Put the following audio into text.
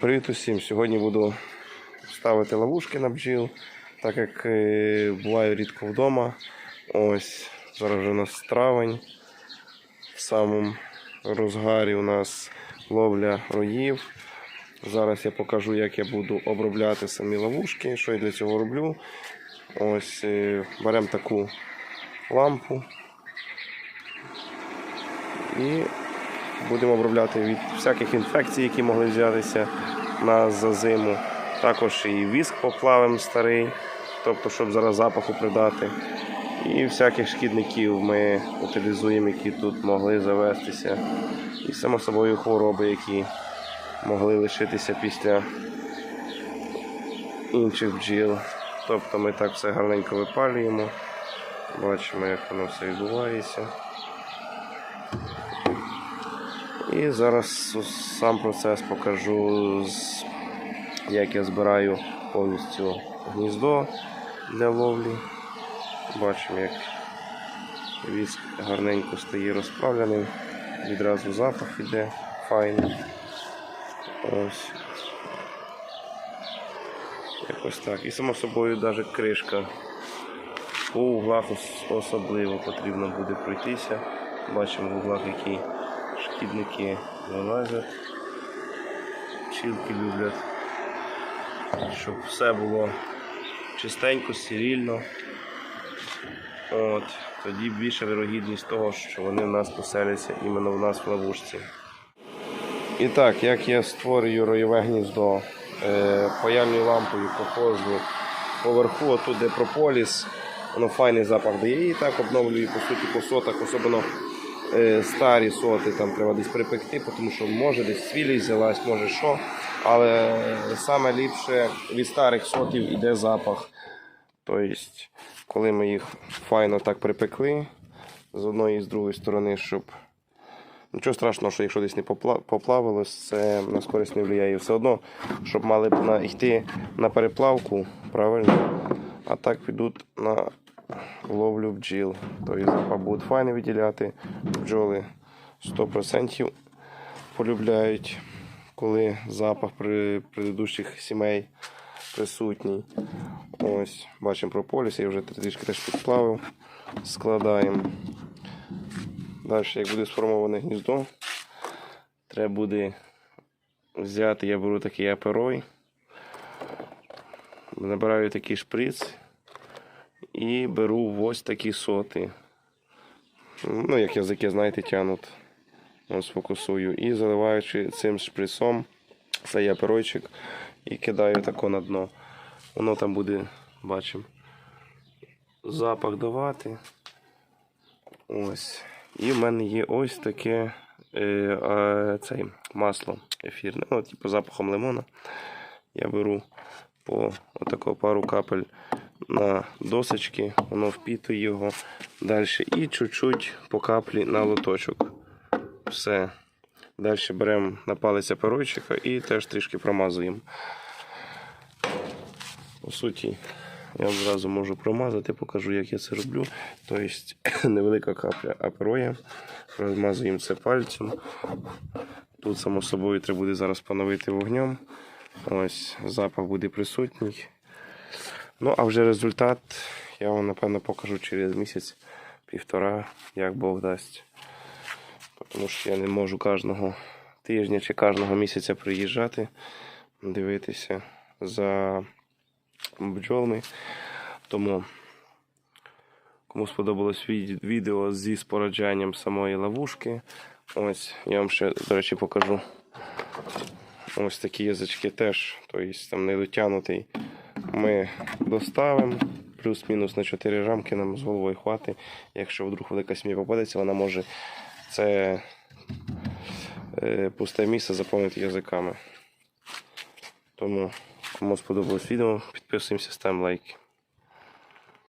Привіт усім! Сьогодні буду ставити ловушки на бджіл, так як е, буваю рідко вдома. Ось зараз вже у нас травень. В самому розгарі у нас ловля роїв. Зараз я покажу, як я буду обробляти самі ловушки, що я для цього роблю. Ось е, беремо таку лампу і будемо обробляти від всяких інфекцій, які могли взятися на за зиму. Також і віск поплавимо старий, тобто, щоб зараз запаху придати. І всяких шкідників ми утилізуємо, які тут могли завестися. І само собою хвороби, які могли лишитися після інших бджіл. Тобто ми так все гарненько випалюємо. Бачимо, як воно все відбувається. І зараз сам процес покажу, як я збираю повністю гніздо для ловлі. Бачимо, як віск гарненько стає розправлений, відразу запах іде файний. Ось. Якось так. І само собою навіть кришка. По углах особливо потрібно буде пройтися. Бачимо в углах, які шкідники вилазять. Пчілки люблять, щоб все було чистенько, стерильно. От, тоді більша вирогідність того, що вони в нас поселяться іменно в нас в ловушці. І так, як я створюю роєве гніздо, е, паяльною лампою проходжу поверху, отут де прополіс, воно файний запах дає і так обновлюю по суті по сотах, особливо старі соти там треба десь припекти, тому що може десь свілість взялась, може що. Але саме ліпше від старих сотів іде запах. Тобто, коли ми їх файно так припекли з одної і з другої сторони, щоб Нічого страшного, що якщо десь не попла- поплавилось, це на користь не впливає. Все одно, щоб мали б на, йти на переплавку, правильно, а так підуть на ловлю бджіл. Тобто запах будуть файно виділяти. Бджоли 100% полюбляють, коли запах при предыдущих сімей присутній. Ось, бачимо прополіс, я вже трішки теж підплавив. Складаємо. Далі, як буде сформоване гніздо, треба буде взяти, я беру такий аперой, набираю такий шприц і беру ось такі соти. Ну, як язики, знаєте, тянуть. Ось фокусую. І заливаючи цим шприцом цей аперойчик і кидаю тако на дно. Воно там буде, бачимо, запах давати. Ось. І в мене є ось таке е, а, цей, масло ефірне. Ну, типу запахом лимона. Я беру по отако пару капель на досочки, воно впітує його далі. І чуть-чуть по каплі на лоточок. Все. Далі беремо на палець перойчика і теж трішки промазуємо. По суті, я одразу можу промазати, покажу, як я це роблю. Тобто невелика капля апероя. Розмазуємо це пальцем. Тут, само собою, треба буде зараз поновити вогнем. Ось запах буде присутній. Ну, а вже результат я вам напевно покажу через місяць-півтора, як Бог дасть. Тому що я не можу кожного тижня чи кожного місяця приїжджати, дивитися за бджолами. Тому, кому сподобалось відео зі спораджанням самої ловушки, ось я вам ще, до речі, покажу. Ось такі язички теж, тобто там не дотягнутий. Ми доставимо плюс-мінус на 4 рамки нам з головою хватить. Якщо вдруг велика сім'я попадеться, вона може це е, пусте місце заповнити язиками. Тому, кому сподобалось відео, підписуємося, ставимо лайки.